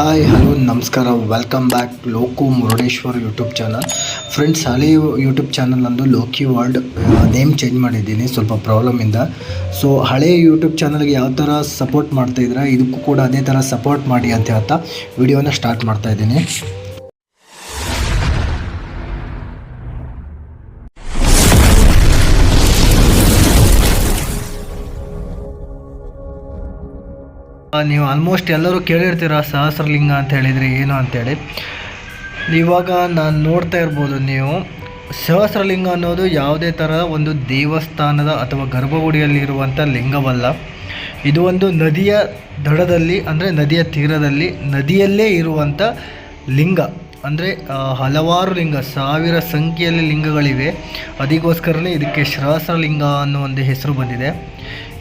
Hi hello ನಮಸ್ಕಾರ. Welcome back Loku Murudeshwar YouTube channel friends ಹಳೆಯ YouTube channel ನಂದು Loki world name change ಮಾಡಿದ್ದೀನಿ, ಸ್ವಲ್ಪ ಪ್ರಾಬ್ಲಮಿಂದ ಸೊ ಹಳೆಯ ಯೂಟ್ಯೂಬ್ ಚಾನಲ್ಗೆ ಯಾವ ಥರ ಸಪೋರ್ಟ್ ಮಾಡ್ತಾ ಇದ್ರೆ ಇದಕ್ಕೂ ಕೂಡ ಅದೇ ಥರ ಸಪೋರ್ಟ್ ಮಾಡಿ ಅಂತ ಹೇಳ್ತಾ ವಿಡಿಯೋನ ಸ್ಟಾರ್ಟ್ ಮಾಡ್ತಾ ನೀವು ಆಲ್ಮೋಸ್ಟ್ ಎಲ್ಲರೂ ಕೇಳಿರ್ತೀರ ಸಹಸ್ರಲಿಂಗ ಅಂತ ಹೇಳಿದರೆ ಏನು ಅಂತೇಳಿ? ಇವಾಗ ನಾನು ನೋಡ್ತಾ ಇರ್ಬೋದು ನೀವು, ಸಹಸ್ರಲಿಂಗ ಅನ್ನೋದು ಯಾವುದೇ ಥರ ಒಂದು ದೇವಸ್ಥಾನದ ಅಥವಾ ಗರ್ಭಗುಡಿಯಲ್ಲಿರುವಂಥ ಲಿಂಗವಲ್ಲ. ಇದು ಒಂದು ನದಿಯ ದಡದಲ್ಲಿ, ಅಂದರೆ ನದಿಯ ತೀರದಲ್ಲಿ, ನದಿಯಲ್ಲೇ ಇರುವಂಥ ಲಿಂಗ. ಅಂದರೆ ಹಲವಾರು ಲಿಂಗ, ಸಾವಿರ ಸಂಖ್ಯೆಯಲ್ಲಿ ಲಿಂಗಗಳಿವೆ. ಅದಕ್ಕೋಸ್ಕರನೇ ಇದಕ್ಕೆ ಸಹಸ್ರಲಿಂಗ ಅನ್ನೋ ಒಂದು ಹೆಸರು ಬಂದಿದೆ.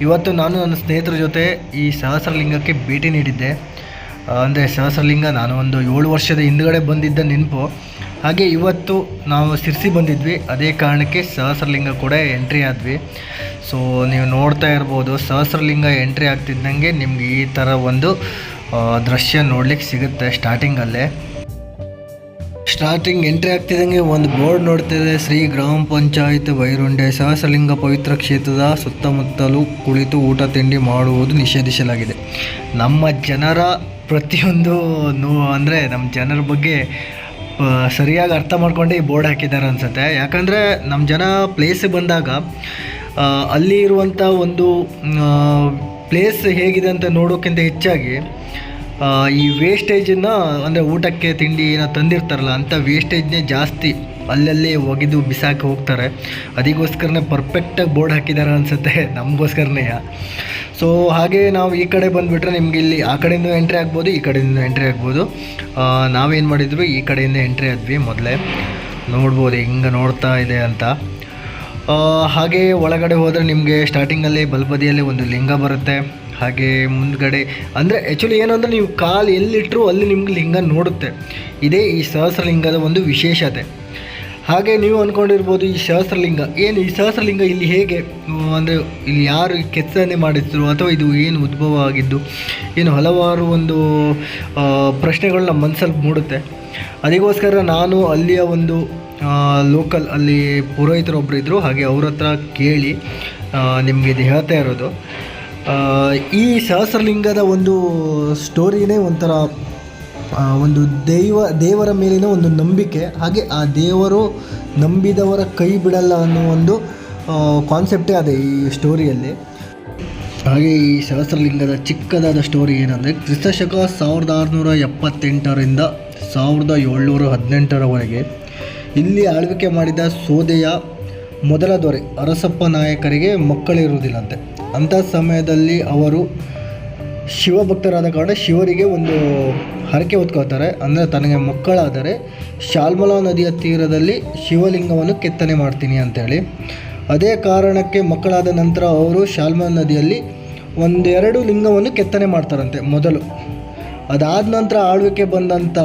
ಇವತ್ತು ನಾನು ನನ್ನ ಸ್ನೇಹಿತರ ಜೊತೆ ಈ ಸಹಸ್ರಲಿಂಗಕ್ಕೆ ಭೇಟಿ ನೀಡಿದ್ದೆ. ಅಂದರೆ ಸಹಸ್ರಲಿಂಗ, ನಾನು ಒಂದು ಏಳು ವರ್ಷದ ಹಿಂದುಗಡೆ ಬಂದಿದ್ದ ನೆನಪು. ಹಾಗೆ ಇವತ್ತು ನಾವು ಸಿರ್ಸಿ ಬಂದಿದ್ವಿ. ಅದೇ ಕಾರಣಕ್ಕೆ ಸಹಸ್ರಲಿಂಗ ಕೂಡ ಎಂಟ್ರಿ ಆದ್ವಿ. ಸೊ ನೀವು ನೋಡ್ತಾ ಇರ್ಬೋದು, ಸಹಸ್ರಲಿಂಗ ಎಂಟ್ರಿ ಆಗ್ತಿದ್ದಂಗೆ ನಿಮ್ಗೆ ಈ ಥರ ಒಂದು ದೃಶ್ಯ ನೋಡ್ಲಿಕ್ಕೆ ಸಿಗುತ್ತೆ ಸ್ಟಾರ್ಟಿಂಗಲ್ಲೇ ಸ್ಟಾರ್ಟಿಂಗ್ ಎಂಟ್ರಿ ಆಗ್ತಿದ್ದಂಗೆ ಒಂದು ಬೋರ್ಡ್ ನೋಡ್ತಿದೆ. ಶ್ರೀ ಗ್ರಾಮ ಪಂಚಾಯತ್ ವೈರುಂಡೆ ಸಹಸಲಿಂಗ ಪವಿತ್ರ ಕ್ಷೇತ್ರದ ಸುತ್ತಮುತ್ತಲು ಕುಳಿತು ಊಟ, ತಿಂಡಿ ಮಾಡುವುದು ನಿಷೇಧಿಸಲಾಗಿದೆ. ನಮ್ಮ ಜನರ ಪ್ರತಿಯೊಂದು ನೋ, ಅಂದರೆ ನಮ್ಮ ಜನರ ಬಗ್ಗೆ ಸರಿಯಾಗಿ ಅರ್ಥ ಮಾಡ್ಕೊಂಡೆ ಈ ಬೋರ್ಡ್ ಹಾಕಿದ್ದಾರೆ ಅನ್ಸುತ್ತೆ. ಯಾಕಂದರೆ ನಮ್ಮ ಜನ ಪ್ಲೇಸಿಗೆ ಬಂದಾಗ ಅಲ್ಲಿ ಇರುವಂಥ ಒಂದು ಪ್ಲೇಸ್ ಹೇಗಿದೆ ಅಂತ ನೋಡೋಕ್ಕಿಂತ ಹೆಚ್ಚಾಗಿ ಈ ವೇಸ್ಟೇಜನ್ನು ಅಂದರೆ ಊಟಕ್ಕೆ ತಿಂಡಿ ಏನೋ ತಂದಿರ್ತಾರಲ್ಲ ಅಂಥ ವೇಸ್ಟೇಜ್ನೇ ಜಾಸ್ತಿ ಅಲ್ಲಲ್ಲಿ ಒಗೆದು ಬಿಸಾಕಿ ಹೋಗ್ತಾರೆ. ಅದಕ್ಕೋಸ್ಕರನೇ ಪರ್ಫೆಕ್ಟಾಗಿ ಬೋರ್ಡ್ ಹಾಕಿದ್ದಾರೆ ಅನಿಸುತ್ತೆ, ನಮಗೋಸ್ಕರನೇ. ಸೊ ಹಾಗೆ ನಾವು ಈ ಕಡೆ ಬಂದುಬಿಟ್ರೆ ನಿಮಗೆ ಇಲ್ಲಿ ಆ ಕಡೆಯಿಂದ ಎಂಟ್ರಿ ಆಗ್ಬೋದು, ಈ ಕಡೆಯಿಂದ ಎಂಟ್ರಿ ಆಗ್ಬೋದು. ನಾವೇನು ಮಾಡಿದ್ವಿ? ಈ ಕಡೆಯಿಂದ ಎಂಟ್ರಿ ಆದ್ವಿ ಮೊದಲೇ. ನೋಡ್ಬೋದು ಹಿಂಗೆ ನೋಡ್ತಾ ಇದೆ ಅಂತ. ಹಾಗೆ ಒಳಗಡೆ ಹೋದರೆ ನಿಮಗೆ ಸ್ಟಾರ್ಟಿಂಗಲ್ಲಿ ಬಲ್ಬದಿಯಲ್ಲಿ ಒಂದು ಲಿಂಗ ಬರುತ್ತೆ. ಹಾಗೆ ಮುಂದ್ಗಡೆ, ಅಂದರೆ ಆ್ಯಕ್ಚುಲಿ ಏನು ಅಂದರೆ ನೀವು ಕಾಲು ಎಲ್ಲಿಟ್ಟರು ಅಲ್ಲಿ ನಿಮ್ಗೆ ಲಿಂಗ ನೋಡುತ್ತೆ. ಇದೇ ಈ ಸಹಸ್ರಲಿಂಗದ ಒಂದು ವಿಶೇಷತೆ. ಹಾಗೆ ನೀವು ಅಂದ್ಕೊಂಡಿರ್ಬೋದು ಈ ಸಹಸ್ರಲಿಂಗ, ಏನು ಈ ಸಹಸ್ರಲಿಂಗ ಇಲ್ಲಿ ಹೇಗೆ, ಅಂದರೆ ಇಲ್ಲಿ ಯಾರು ಕೆತ್ತನೆ ಮಾಡಿದ್ರು ಅಥವಾ ಇದು ಏನು ಉದ್ಭವ ಆಗಿದ್ದು, ಏನು ಹಲವಾರು ಒಂದು ಪ್ರಶ್ನೆಗಳು ನಮ್ಮ ಮನಸ್ಸಲ್ಲಿ ಮೂಡುತ್ತೆ. ಅದಕ್ಕೋಸ್ಕರ ನಾನು ಅಲ್ಲಿಯ ಒಂದು ಲೋಕಲ್ ಅಲ್ಲಿ ಪುರೋಹಿತರೊಬ್ಬರು ಇದ್ದರು ಹಾಗೆ ಅವ್ರ ಹತ್ರ ಕೇಳಿ ನಿಮಗೆ ಇದು ಹೇಳ್ತಾ ಇರೋದು. ಈ ಸಹಸ್ರಲಿಂಗದ ಒಂದು ಸ್ಟೋರಿನೇ ಒಂಥರ ಒಂದು ದೈವ, ದೇವರ ಮೇಲಿನ ಒಂದು ನಂಬಿಕೆ. ಹಾಗೆ ಆ ದೇವರು ನಂಬಿದವರ ಕೈ ಬಿಡಲ್ಲ ಅನ್ನೋ ಒಂದು ಕಾನ್ಸೆಪ್ಟೇ ಅದೇ ಈ ಸ್ಟೋರಿಯಲ್ಲಿ. ಹಾಗೆ ಈ ಸಹಸ್ರಲಿಂಗದ ಚಿಕ್ಕದಾದ ಸ್ಟೋರಿ ಏನಂದರೆ, ಕ್ರಿಸ್ತಶಕ ಸಾವಿರದ ಆರುನೂರ ಎಪ್ಪತ್ತೆಂಟರಿಂದ ಸಾವಿರದ ಏಳ್ನೂರ ಹದಿನೆಂಟರವರೆಗೆ ಇಲ್ಲಿ ಆಳ್ವಿಕೆ ಮಾಡಿದ ಸೋದೆಯ ಮೊದಲ ದೊರೆ ಅರಸಪ್ಪ ನಾಯಕರಿಗೆ ಮಕ್ಕಳಿರುವುದಿಲ್ಲಂತೆ. ಅಂಥ ಸಮಯದಲ್ಲಿ ಅವರು ಶಿವಭಕ್ತರಾದ ಕಾರಣ ಶಿವರಿಗೆ ಒಂದು ಹರಕೆ ಹೊತ್ಕೊಳ್ತಾರೆ. ಅಂದರೆ ತನಗೆ ಮಕ್ಕಳಾದರೆ ಶಾಲ್ಮಲಾ ನದಿಯ ತೀರದಲ್ಲಿ ಶಿವಲಿಂಗವನ್ನು ಕೆತ್ತನೆ ಮಾಡ್ತೀನಿ ಅಂತೇಳಿ. ಅದೇ ಕಾರಣಕ್ಕೆ ಮಕ್ಕಳಾದ ನಂತರ ಅವರು ಶಾಲ್ಮಲಾ ನದಿಯಲ್ಲಿ ಒಂದೆರಡು ಲಿಂಗವನ್ನು ಕೆತ್ತನೆ ಮಾಡ್ತಾರಂತೆ ಮೊದಲು. ಅದಾದ ನಂತರ ಆಳ್ವಿಕೆ ಬಂದಂಥ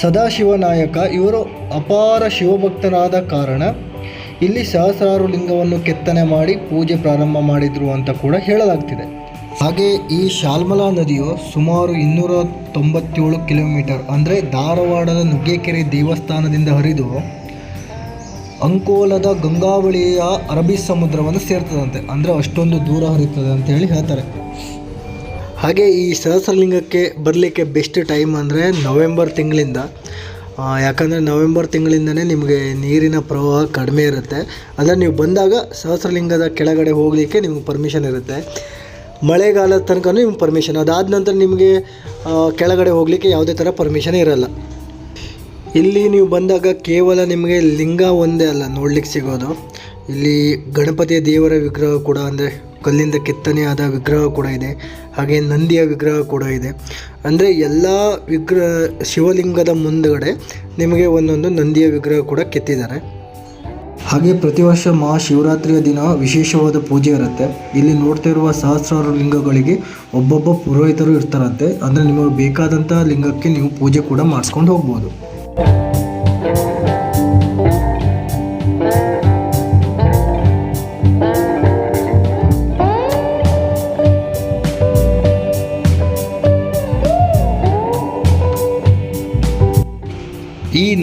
ಸದಾಶಿವ ನಾಯಕ ಇವರು ಅಪಾರ ಶಿವಭಕ್ತರಾದ ಕಾರಣ ಇಲ್ಲಿ ಸಹಸ್ರಾರು ಲಿಂಗವನ್ನು ಕೆತ್ತನೆ ಮಾಡಿ ಪೂಜೆ ಪ್ರಾರಂಭ ಮಾಡಿದ್ರು ಅಂತ ಕೂಡ ಹೇಳಲಾಗ್ತಿದೆ. ಹಾಗೆ ಈ ಶಾಲ್ಮಲಾ ನದಿಯು ಸುಮಾರು ಇನ್ನೂರ ತೊಂಬತ್ತೇಳು ಕಿಲೋಮೀಟರ್ ಅಂದರೆ ಧಾರವಾಡದ ನುಗ್ಗೇಕೆರೆ ದೇವಸ್ಥಾನದಿಂದ ಹರಿದು ಅಂಕೋಲದ ಗಂಗಾವಳಿಯ ಅರಬ್ಬಿ ಸಮುದ್ರವನ್ನು ಸೇರ್ತದಂತೆ. ಅಂದರೆ ಅಷ್ಟೊಂದು ದೂರ ಹರಿತದೆ ಅಂತ ಹೇಳಿ ಹೇಳ್ತಾರೆ. ಹಾಗೆ ಈ ಸಹಸ್ರಲಿಂಗಕ್ಕೆ ಬರಲಿಕ್ಕೆ ಬೆಸ್ಟ್ ಟೈಮ್ ಅಂದರೆ ನವೆಂಬರ್ ತಿಂಗಳಿಂದ ಯಾಕಂದರೆ ನವೆಂಬರ್ ತಿಂಗಳಿಂದನೇ ನಿಮಗೆ ನೀರಿನ ಪ್ರವಾಹ ಕಡಿಮೆ ಇರುತ್ತೆ. ಅಂದರೆ ನೀವು ಬಂದಾಗ ಸಹಸ್ರಲಿಂಗದ ಕೆಳಗಡೆ ಹೋಗಲಿಕ್ಕೆ ನಿಮ್ಗೆ ಪರ್ಮಿಷನ್ ಇರುತ್ತೆ. ಮಳೆಗಾಲದ ತನಕ ನಿಮ್ಗೆ ಪರ್ಮಿಷನ್ ಅದಾದ ನಂತರ ನಿಮಗೆ ಕೆಳಗಡೆ ಹೋಗಲಿಕ್ಕೆ ಯಾವುದೇ ಥರ ಪರ್ಮಿಷನ್ ಇರಲ್ಲ. ಇಲ್ಲಿ ನೀವು ಬಂದಾಗ ಕೇವಲ ನಿಮಗೆ ಲಿಂಗ ಒಂದೇ ಅಲ್ಲ ನೋಡ್ಲಿಕ್ಕೆ ಸಿಗೋದು. ಇಲ್ಲಿ ಗಣಪತಿಯ ದೇವರ ವಿಗ್ರಹ ಕೂಡ ಅಂದರೆ ಕಲ್ಲಿಂದ ಕೆತ್ತನೆಯಾದ ವಿಗ್ರಹ ಕೂಡ ಇದೆ. ಹಾಗೆ ನಂದಿಯ ವಿಗ್ರಹ ಕೂಡ ಇದೆ. ಅಂದರೆ ಎಲ್ಲ ವಿಗ್ರಹ ಶಿವಲಿಂಗದ ಮುಂದುಗಡೆ ನಿಮಗೆ ಒಂದೊಂದು ನಂದಿಯ ವಿಗ್ರಹ ಕೂಡ ಕೆತ್ತಿದ್ದಾರೆ. ಹಾಗೆ ಪ್ರತಿ ವರ್ಷ ಮಹಾಶಿವರಾತ್ರಿಯ ದಿನ ವಿಶೇಷವಾದ ಪೂಜೆ ಇರುತ್ತೆ. ಇಲ್ಲಿ ನೋಡ್ತಾ ಇರುವ ಸಹಸ್ರಾರು ಲಿಂಗಗಳಿಗೆ ಒಬ್ಬೊಬ್ಬ ಪುರೋಹಿತರು ಇರ್ತಾರಂತೆ. ಅಂದರೆ ನಿಮಗೆ ಬೇಕಾದಂಥ ಲಿಂಗಕ್ಕೆ ನೀವು ಪೂಜೆ ಕೂಡ ಮಾಡಿಸ್ಕೊಂಡು ಹೋಗ್ಬೋದು.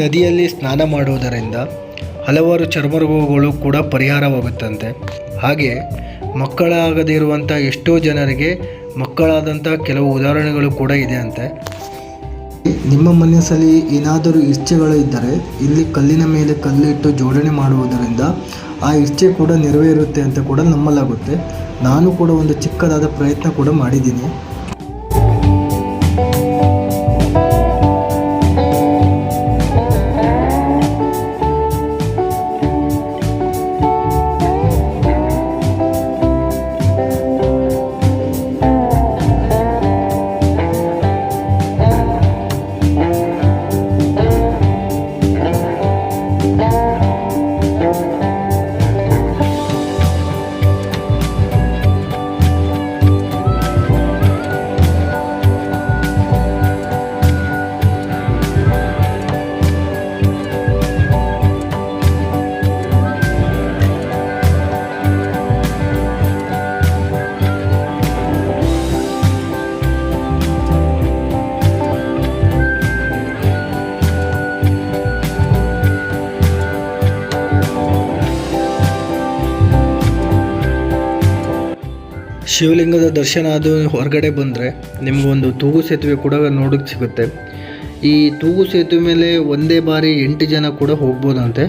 ನದಿಯಲ್ಲಿ ಸ್ನಾನ ಮಾಡುವುದರಿಂದ ಹಲವಾರು ಚರ್ಮ ರೋಗಗಳು ಕೂಡ ಪರಿಹಾರವಾಗುತ್ತಂತೆ. ಹಾಗೆ ಮಕ್ಕಳಾಗದೇ ಇರುವಂಥ ಎಷ್ಟೋ ಜನರಿಗೆ ಮಕ್ಕಳಾದಂಥ ಕೆಲವು ಉದಾಹರಣೆಗಳು ಕೂಡ ಇದೆ ಅಂತೆ ನಿಮ್ಮ ಮನಸ್ಸಲ್ಲಿ ಏನಾದರೂ ಇಚ್ಛೆಗಳು ಇದ್ದರೆ ಇಲ್ಲಿ ಕಲ್ಲಿನ ಮೇಲೆ ಕಲ್ಲಿಟ್ಟು ಜೋಡಣೆ ಮಾಡುವುದರಿಂದ ಆ ಇಚ್ಛೆ ಕೂಡ ನೆರವೇರುತ್ತೆ ಅಂತ ಕೂಡ ನಂಬಲಾಗುತ್ತೆ. ನಾನು ಕೂಡ ಒಂದು ಚಿಕ್ಕದಾದ ಪ್ರಯತ್ನ ಕೂಡ ಮಾಡಿದ್ದೀನಿ. ಶಿವಲಿಂಗದ ದರ್ಶನ ಅದು ಹೊರಗಡೆ ಬಂದರೆ ನಿಮಗೊಂದು ತೂಗು ಸೇತುವೆ ಕೂಡ ನೋಡೋಕ್ಕೆ ಸಿಗುತ್ತೆ. ಈ ತೂಗು ಸೇತುವೆ ಮೇಲೆ ಒಂದೇ ಬಾರಿ ಎಂಟು ಜನ ಕೂಡ ಹೋಗ್ಬೋದಂತೆ.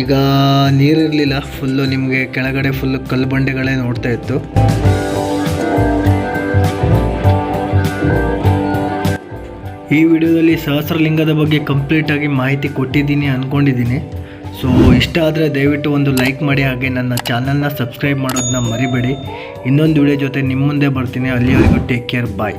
ಈಗ ನೀರಿರಲಿಲ್ಲ ಫುಲ್ಲು ನಿಮಗೆ ಕೆಳಗಡೆ ಫುಲ್ಲು ಕಲ್ಲು ಬಂಡೆಗಳೇ ನೋಡ್ತಾ ಇತ್ತು. ಈ ವಿಡಿಯೋದಲ್ಲಿ ಸಹಸ್ರಲಿಂಗದ ಬಗ್ಗೆ ಕಂಪ್ಲೀಟಾಗಿ ಮಾಹಿತಿ ಕೊಟ್ಟಿದ್ದೀನಿ ಅಂದ್ಕೊಂಡಿದ್ದೀನಿ ಸೊ ಇಷ್ಟ ಆದರೆ ದಯವಿಟ್ಟು ಒಂದು ಲೈಕ್ ಮಾಡಿ ಹಾಗೆ ನನ್ನ ಚಾನಲ್ನ ಸಬ್ಸ್ಕ್ರೈಬ್ ಮಾಡೋದನ್ನ ಮರಿಬೇಡಿ. ಇನ್ನೊಂದು ವಿಡಿಯೋ ಜೊತೆ ನಿಮ್ಮ ಮುಂದೆ ಬರ್ತೀನಿ. ಅಲ್ಲಿವರೆಗೂ ಟೇಕ್ ಕೇರ್ ಬಾಯ್